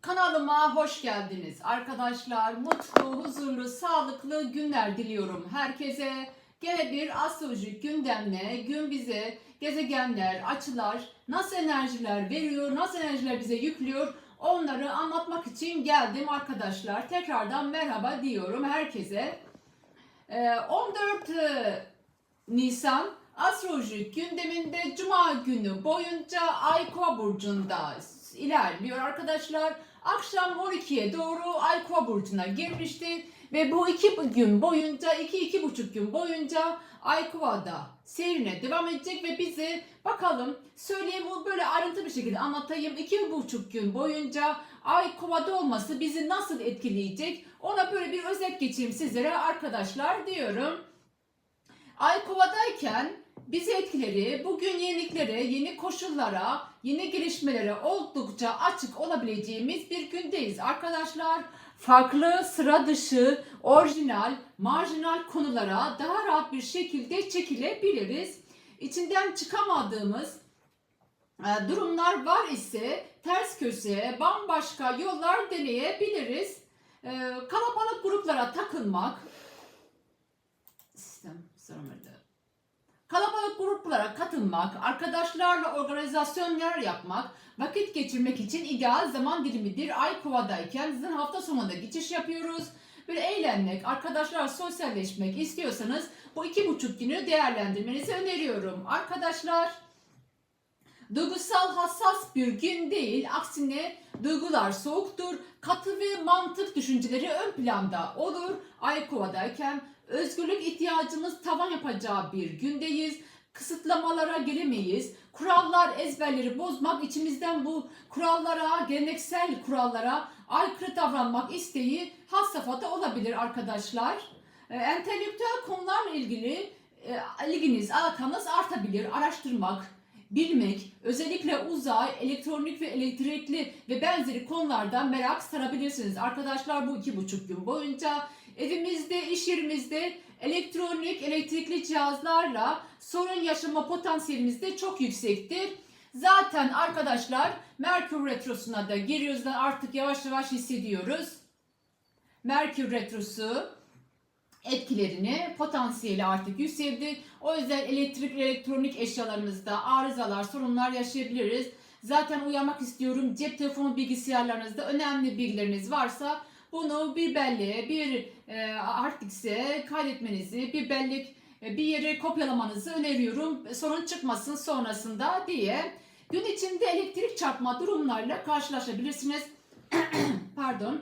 Kanalıma hoş geldiniz arkadaşlar. Mutlu, huzurlu, sağlıklı günler diliyorum herkese. Gene bir astrolojik gündemle gün bize gezegenler, açılar, nasıl enerjiler veriyor, nasıl enerjiler bize yüklüyor onları anlatmak için geldim arkadaşlar. Tekrardan merhaba diyorum herkese. Ee, 14 e, Nisan astrolojik gündeminde Cuma günü boyunca Ay Kova burcunda ilerliyor arkadaşlar. Akşam 12'ye doğru Ay Kova burcuna girmişti ve bu iki gün boyunca iki iki buçuk gün boyunca Ay Kova'da seyrine devam edecek ve bize bakalım söyleyeyim böyle ayrıntı bir şekilde anlatayım. iki buçuk gün boyunca Ay Kova'da olması bizi nasıl etkileyecek ona böyle bir özet geçeyim sizlere arkadaşlar diyorum. Ay kovadayken bizi etkileri bugün yeniliklere, yeni koşullara, yeni gelişmelere oldukça açık olabileceğimiz bir gündeyiz arkadaşlar. Farklı, sıra dışı, orijinal, marjinal konulara daha rahat bir şekilde çekilebiliriz. İçinden çıkamadığımız e, durumlar var ise ters köşe, bambaşka yollar deneyebiliriz. E, Kalabalık gruplara takılmak, sistem soramadı. Kalabalık gruplara katılmak, arkadaşlarla organizasyonlar yapmak, vakit geçirmek için ideal zaman dilimidir. Ay kovadayken zaten hafta sonunda geçiş yapıyoruz. Böyle eğlenmek, arkadaşlar sosyalleşmek istiyorsanız bu iki buçuk günü değerlendirmenizi öneriyorum. Arkadaşlar duygusal hassas bir gün değil. Aksine duygular soğuktur. Katı ve mantık düşünceleri ön planda olur. Ay kovadayken özgürlük ihtiyacımız tavan yapacağı bir gündeyiz. Kısıtlamalara gelemeyiz. Kurallar, ezberleri bozmak, içimizden bu kurallara, geleneksel kurallara aykırı davranmak isteği has safhada olabilir arkadaşlar. Ee, entelektüel konularla ilgili e, ilginiz, alakanız artabilir. Araştırmak, bilmek, özellikle uzay, elektronik ve elektrikli ve benzeri konulardan merak sarabilirsiniz. Arkadaşlar bu iki buçuk gün boyunca evimizde, iş yerimizde elektronik, elektrikli cihazlarla sorun yaşama potansiyelimiz de çok yüksektir. Zaten arkadaşlar Merkür Retrosu'na da giriyoruz da artık yavaş yavaş hissediyoruz. Merkür Retrosu etkilerini, potansiyeli artık yükseldi. O yüzden elektrik, elektronik eşyalarınızda arızalar, sorunlar yaşayabiliriz. Zaten uyarmak istiyorum. Cep telefonu bilgisayarlarınızda önemli bilgileriniz varsa bunu bir belleğe, bir e, disk'e kaydetmenizi, bir bellek, e, bir yere kopyalamanızı öneriyorum. Sorun çıkmasın sonrasında diye. Gün içinde elektrik çarpma durumlarla karşılaşabilirsiniz. Pardon.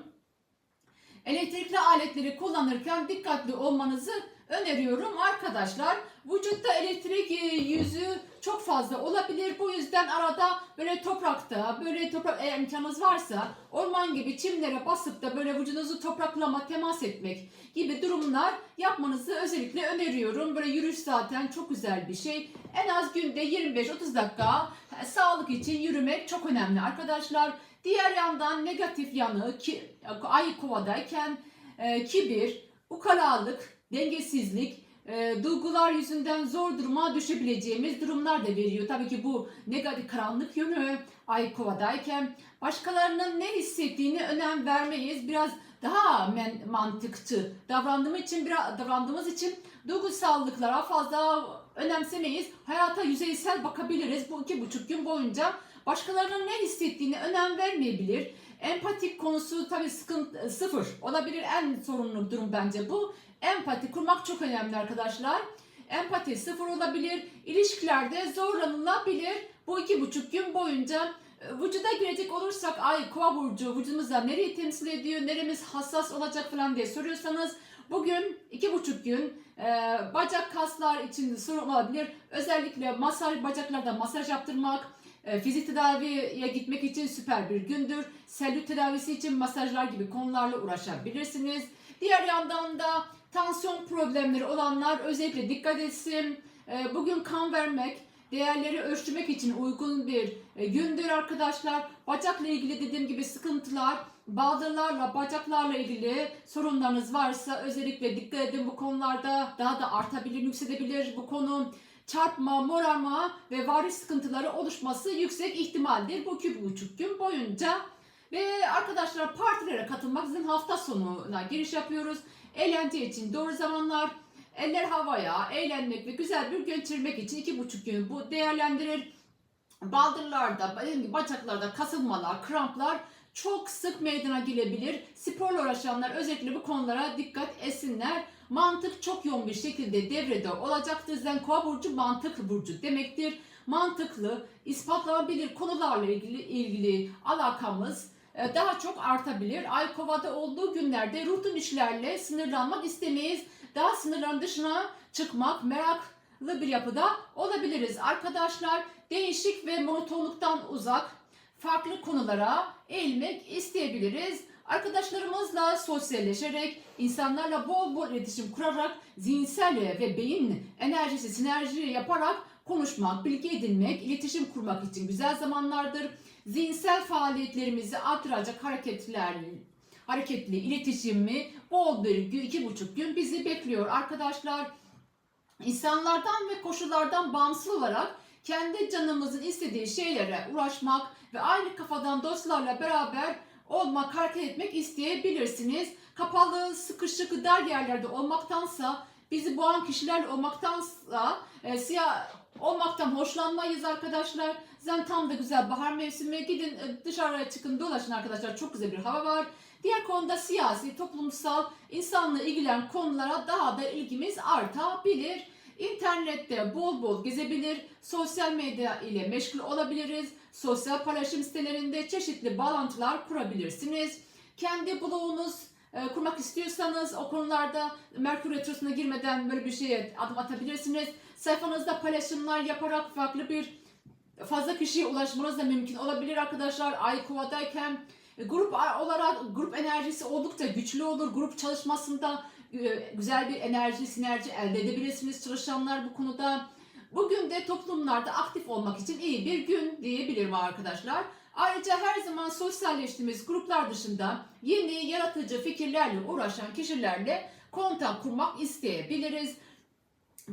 Elektrikli aletleri kullanırken dikkatli olmanızı öneriyorum arkadaşlar. Vücutta elektrik e, yüzü çok fazla olabilir. Bu yüzden arada böyle toprakta, böyle toprak eğer imkanınız varsa orman gibi çimlere basıp da böyle vücudunuzu topraklama, temas etmek gibi durumlar yapmanızı özellikle öneriyorum. Böyle yürüyüş zaten çok güzel bir şey. En az günde 25-30 dakika sağlık için yürümek çok önemli arkadaşlar. Diğer yandan negatif yanı ki, ay kovadayken e, kibir, ukalalık, dengesizlik, e, duygular yüzünden zor duruma düşebileceğimiz durumlar da veriyor. Tabii ki bu negatif karanlık yönü ay kovadayken başkalarının ne hissettiğini önem vermeyiz. Biraz daha men, mantıkçı davrandığımız için biraz davrandığımız için duygusallıklara fazla önemsemeyiz. Hayata yüzeysel bakabiliriz bu iki buçuk gün boyunca. Başkalarının ne hissettiğini önem vermeyebilir. Empatik konusu tabii sıkıntı sıfır olabilir. En sorunlu durum bence bu. Empati kurmak çok önemli arkadaşlar. Empati sıfır olabilir. İlişkilerde zorlanılabilir. Bu iki buçuk gün boyunca e, vücuda girecek olursak ay kova burcu vücudumuzda nereyi temsil ediyor, neremiz hassas olacak falan diye soruyorsanız bugün iki buçuk gün e, bacak kaslar için sorun olabilir. Özellikle masaj bacaklarda masaj yaptırmak, fizik tedaviye gitmek için süper bir gündür. Selülit tedavisi için masajlar gibi konularla uğraşabilirsiniz. Diğer yandan da tansiyon problemleri olanlar özellikle dikkat etsin. E, bugün kan vermek, değerleri ölçmek için uygun bir e, gündür arkadaşlar. Bacakla ilgili dediğim gibi sıkıntılar, baldırlarla, bacaklarla ilgili sorunlarınız varsa özellikle dikkat edin bu konularda daha da artabilir, yükselebilir bu konu. Çarpma, morarma ve varis sıkıntıları oluşması yüksek ihtimaldir bu iki buçuk gün boyunca. Ve arkadaşlar partilere katılmak için hafta sonuna giriş yapıyoruz. Eğlence için doğru zamanlar. Eller havaya, eğlenmek ve güzel bir gün geçirmek için iki buçuk gün bu değerlendirir. Baldırlarda, bacaklarda kasılmalar, kramplar çok sık meydana gelebilir. Sporla uğraşanlar özellikle bu konulara dikkat etsinler. Mantık çok yoğun bir şekilde devrede olacaktır. Zaten Kova burcu mantık burcu demektir. Mantıklı, ispatlanabilir konularla ilgili ilgili alakamız e, daha çok artabilir. Ay Kova'da olduğu günlerde rutin işlerle sınırlanmak istemeyiz. Daha sınırların dışına çıkmak, meraklı bir yapıda olabiliriz. Arkadaşlar değişik ve monotonluktan uzak farklı konulara eğilmek isteyebiliriz. Arkadaşlarımızla sosyalleşerek, insanlarla bol bol iletişim kurarak, zihinsel ve beyin enerjisi, sinerji yaparak konuşmak, bilgi edinmek, iletişim kurmak için güzel zamanlardır. Zihinsel faaliyetlerimizi artıracak hareketler, hareketli iletişimi bol bir gün, iki buçuk gün bizi bekliyor arkadaşlar. İnsanlardan ve koşullardan bağımsız olarak kendi canımızın istediği şeylere uğraşmak ve aynı kafadan dostlarla beraber olmak, hareket etmek isteyebilirsiniz. Kapalı, sıkışık, dar yerlerde olmaktansa, bizi boğan kişilerle olmaktansa, e, siyah olmaktan hoşlanmayız arkadaşlar. Zaten tam da güzel bahar mevsimi. Gidin e, dışarıya çıkın dolaşın arkadaşlar. Çok güzel bir hava var. Diğer konuda siyasi, toplumsal, insanla ilgilenen konulara daha da ilgimiz artabilir. İnternette bol bol gezebilir, sosyal medya ile meşgul olabiliriz, sosyal paylaşım sitelerinde çeşitli bağlantılar kurabilirsiniz. Kendi blogunuz e, kurmak istiyorsanız o konularda Merkür Retrosu'na girmeden böyle bir şeye adım atabilirsiniz. Sayfanızda paylaşımlar yaparak farklı bir fazla kişiye ulaşmanız da mümkün olabilir arkadaşlar. Ay kovadayken grup olarak grup enerjisi oldukça güçlü olur. Grup çalışmasında güzel bir enerji, sinerji elde edebilirsiniz çalışanlar bu konuda. Bugün de toplumlarda aktif olmak için iyi bir gün diyebilirim arkadaşlar. Ayrıca her zaman sosyalleştiğimiz gruplar dışında yeni yaratıcı fikirlerle uğraşan kişilerle kontak kurmak isteyebiliriz.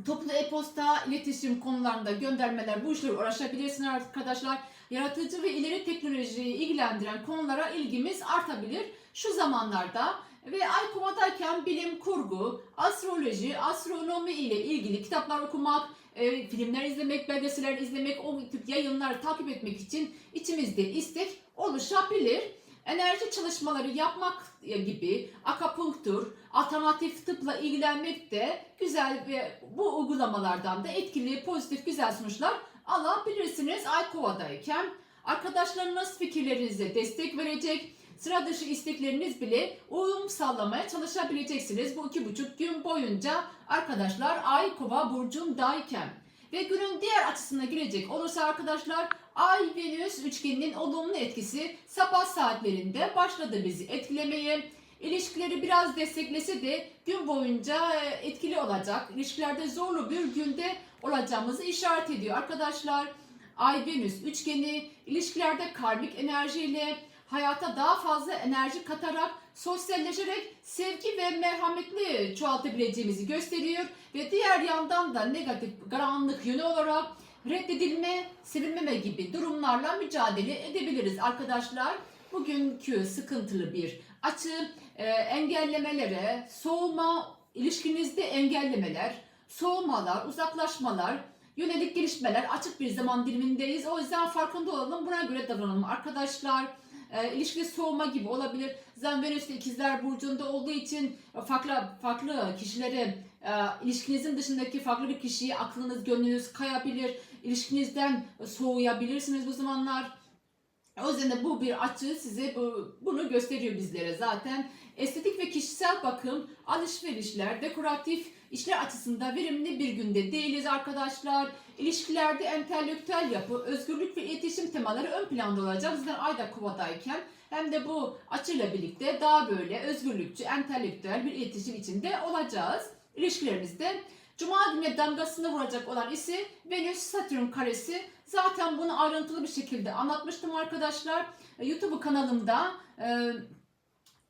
Toplu e-posta, iletişim konularında göndermeler bu işlere uğraşabilirsiniz arkadaşlar. Yaratıcı ve ileri teknolojiyi ilgilendiren konulara ilgimiz artabilir. Şu zamanlarda ve ay kovadayken bilim kurgu, astroloji, astronomi ile ilgili kitaplar okumak, e, filmler izlemek, belgeseler izlemek, o tip yayınları takip etmek için içimizde istek oluşabilir. Enerji çalışmaları yapmak gibi akupunktur, alternatif tıpla ilgilenmek de güzel ve bu uygulamalardan da etkili, pozitif, güzel sonuçlar alabilirsiniz Ay Kova'dayken. Arkadaşlarınız fikirlerinize destek verecek, sıra dışı istekleriniz bile uyum sağlamaya çalışabileceksiniz bu iki buçuk gün boyunca arkadaşlar Ay Kova burcundayken. Ve günün diğer açısına girecek olursa arkadaşlar Ay Venüs üçgeninin olumlu etkisi sabah saatlerinde başladı bizi etkilemeye. İlişkileri biraz desteklese de gün boyunca e, etkili olacak. İlişkilerde zorlu bir günde olacağımızı işaret ediyor arkadaşlar. Ay Venüs üçgeni ilişkilerde karmik enerjiyle hayata daha fazla enerji katarak sosyalleşerek sevgi ve merhametli çoğaltabileceğimizi gösteriyor ve diğer yandan da negatif karanlık yönü olarak reddedilme, sevilmeme gibi durumlarla mücadele edebiliriz arkadaşlar. Bugünkü sıkıntılı bir açı e, engellemelere, soğuma, ilişkinizde engellemeler, soğumalar, uzaklaşmalar, yönelik gelişmeler açık bir zaman dilimindeyiz. O yüzden farkında olalım, buna göre davranalım arkadaşlar. E, ilişki soğuma gibi olabilir. Zaten Venüs ikizler burcunda olduğu için farklı farklı kişilere e, ilişkinizin dışındaki farklı bir kişiyi aklınız, gönlünüz kayabilir. İlişkinizden soğuyabilirsiniz bu zamanlar. O yüzden de bu bir açı size bu, bunu gösteriyor bizlere zaten. Estetik ve kişisel bakım, alışverişler, dekoratif işler açısından verimli bir günde değiliz arkadaşlar. İlişkilerde entelektüel yapı, özgürlük ve iletişim temaları ön planda olacak. Zaten ayda kovadayken hem de bu açıyla birlikte daha böyle özgürlükçü, entelektüel bir iletişim içinde olacağız. İlişkilerimizde Cuma gününe damgasını vuracak olan ise Venüs Satürn karesi. Zaten bunu ayrıntılı bir şekilde anlatmıştım arkadaşlar. YouTube kanalımda e,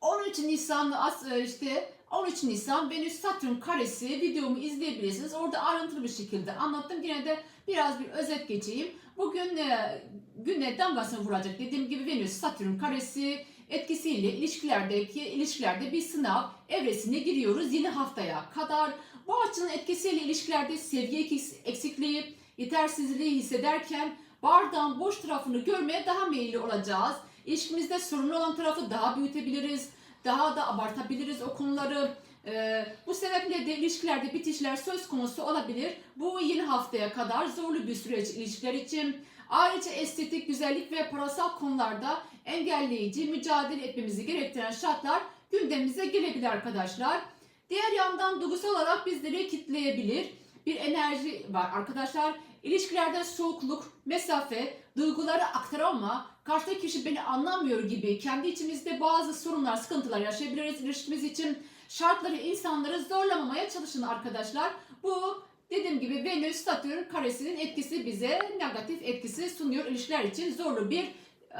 13 Nisan as- e, işte 13 Nisan Venüs Satürn karesi videomu izleyebilirsiniz. Orada ayrıntılı bir şekilde anlattım. Yine de biraz bir özet geçeyim. Bugün e, güne damgasını vuracak dediğim gibi Venüs Satürn karesi etkisiyle ilişkilerdeki ilişkilerde bir sınav evresine giriyoruz yeni haftaya kadar. Bu açının etkisiyle ilişkilerde sevgi eksikliği, yetersizliği hissederken bardağın boş tarafını görmeye daha meyilli olacağız. İlişkimizde sorunlu olan tarafı daha büyütebiliriz, daha da abartabiliriz o konuları. Ee, bu sebeple de ilişkilerde bitişler söz konusu olabilir. Bu yeni haftaya kadar zorlu bir süreç ilişkiler için. Ayrıca estetik, güzellik ve parasal konularda engelleyici, mücadele etmemizi gerektiren şartlar gündemimize gelebilir arkadaşlar. Diğer yandan duygusal olarak bizleri kitleyebilir. Bir enerji var arkadaşlar. İlişkilerde soğukluk, mesafe, duyguları aktaramama, karşıdaki kişi beni anlamıyor gibi kendi içimizde bazı sorunlar, sıkıntılar yaşayabiliriz ilişkimiz için. Şartları, insanları zorlamamaya çalışın arkadaşlar. Bu dediğim gibi Venüs, Satürn karesinin etkisi bize negatif etkisi sunuyor ilişkiler için zorlu bir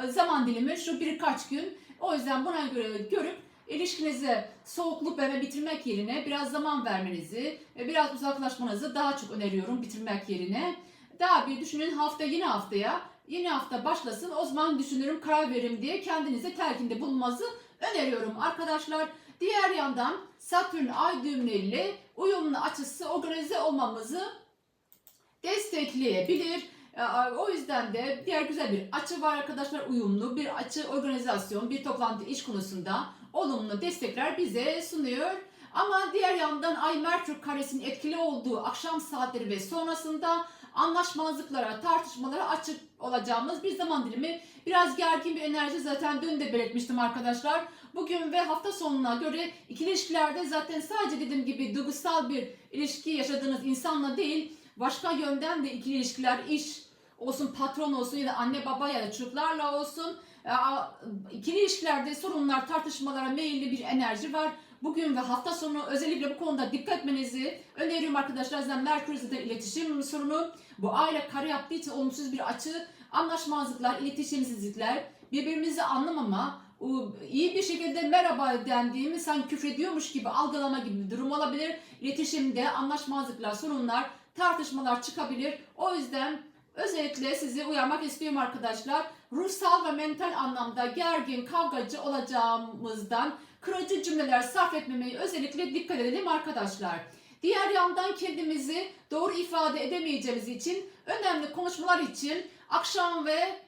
zaman dilimi şu birkaç gün. O yüzden buna göre görüp ilişkinize soğukluk verme bitirmek yerine biraz zaman vermenizi, e, biraz uzaklaşmanızı daha çok öneriyorum bitirmek yerine. Daha bir düşünün hafta yeni haftaya, yeni hafta başlasın o zaman düşünürüm karar veririm diye kendinize telkinde bulunmanızı öneriyorum arkadaşlar. Diğer yandan Satürn ay düğümleriyle uyumlu açısı organize olmamızı destekleyebilir. Ee, O yüzden de diğer güzel bir açı var arkadaşlar. Uyumlu bir açı organizasyon, bir toplantı iş konusunda olumlu destekler bize sunuyor. Ama diğer yandan Ay Merkür karesinin etkili olduğu akşam saatleri ve sonrasında anlaşmazlıklara, tartışmalara açık olacağımız bir zaman dilimi. Biraz gergin bir enerji zaten dün de belirtmiştim arkadaşlar. Bugün ve hafta sonuna göre ikili ilişkilerde zaten sadece dediğim gibi duygusal bir ilişki yaşadığınız insanla değil, başka yönden de ikili ilişkiler, iş olsun, patron olsun ya da anne baba ya da çocuklarla olsun. e, ikili ilişkilerde sorunlar, tartışmalara meyilli bir enerji var. Bugün ve hafta sonu özellikle bu konuda dikkat etmenizi öneriyorum arkadaşlar. Zaten Merkür zaten iletişim sorunu. Bu aile kare yaptığı için olumsuz bir açı, anlaşmazlıklar, iletişimsizlikler, birbirimizi anlamama, iyi bir şekilde merhaba dendiğimi sanki küfrediyormuş gibi algılama gibi bir durum olabilir. İletişimde anlaşmazlıklar, sorunlar, tartışmalar çıkabilir. O yüzden özellikle sizi uyarmak istiyorum arkadaşlar. Ruhsal ve mental anlamda gergin, kavgacı olacağımızdan kırıcı cümleler sarf etmemeyi özellikle dikkat edelim arkadaşlar. Diğer yandan kendimizi doğru ifade edemeyeceğimiz için önemli konuşmalar için akşam ve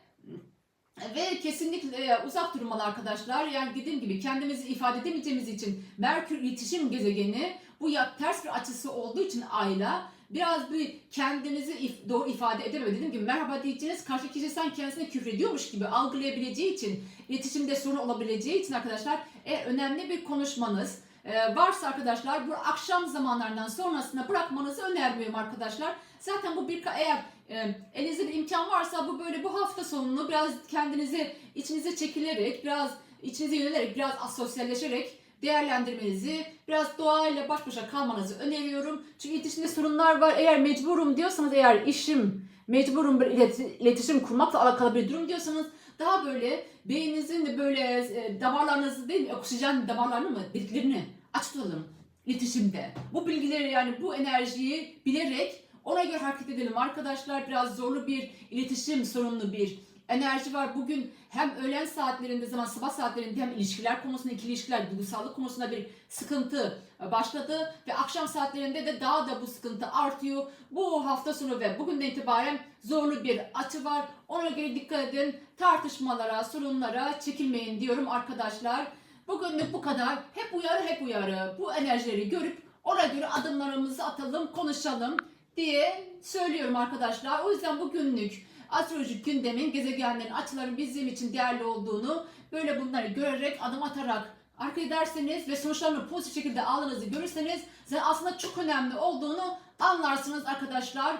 ve kesinlikle e, uzak durmalı arkadaşlar. Yani dediğim gibi kendimizi ifade edemeyeceğimiz için Merkür iletişim gezegeni bu ya ters bir açısı olduğu için ayla biraz bir kendinizi if- doğru ifade edememe dediğim gibi merhaba diyeceğiniz karşı kişi sen kendisine küfrediyormuş gibi algılayabileceği için iletişimde sorun olabileceği için arkadaşlar e, önemli bir konuşmanız e, varsa arkadaşlar bu akşam zamanlarından sonrasında bırakmanızı önermiyorum arkadaşlar. Zaten bu bir eğer e, elinizde bir imkan varsa bu böyle bu hafta sonunu biraz kendinizi içinize çekilerek, biraz içinize yönelerek, biraz asosyalleşerek değerlendirmenizi, biraz doğayla baş başa kalmanızı öneriyorum. Çünkü iletişimde sorunlar var. Eğer mecburum diyorsanız, eğer işim, mecburum bir ileti- iletişim kurmakla alakalı bir durum diyorsanız daha böyle beyninizin de böyle e, damarlarınızı değil mi, oksijen damarlarını mı, deliklerini aç tutalım iletişimde. Bu bilgileri yani bu enerjiyi bilerek ona göre hareket edelim arkadaşlar. Biraz zorlu bir iletişim sorunlu bir enerji var. Bugün hem öğlen saatlerinde zaman sabah saatlerinde hem ilişkiler konusunda ikili ilişkiler duygusallık konusunda bir sıkıntı başladı ve akşam saatlerinde de daha da bu sıkıntı artıyor. Bu hafta sonu ve bugünden itibaren zorlu bir açı var. Ona göre dikkat edin. Tartışmalara, sorunlara çekilmeyin diyorum arkadaşlar. Bugünlük bu kadar. Hep uyarı hep uyarı. Bu enerjileri görüp ona göre adımlarımızı atalım, konuşalım diye söylüyorum arkadaşlar. O yüzden bugünlük astrolojik gündemin, gezegenlerin, açıların bizim için değerli olduğunu böyle bunları görerek, adım atarak hareket ederseniz ve sonuçlarını pozitif şekilde aldığınızı görürseniz zaten aslında çok önemli olduğunu anlarsınız arkadaşlar.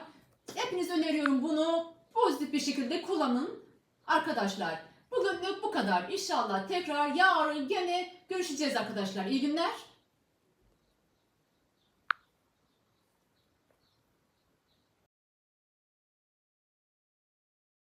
Hepiniz öneriyorum bunu pozitif bir şekilde kullanın arkadaşlar. Bugünlük bu kadar. İnşallah tekrar yarın gene görüşeceğiz arkadaşlar. İyi günler.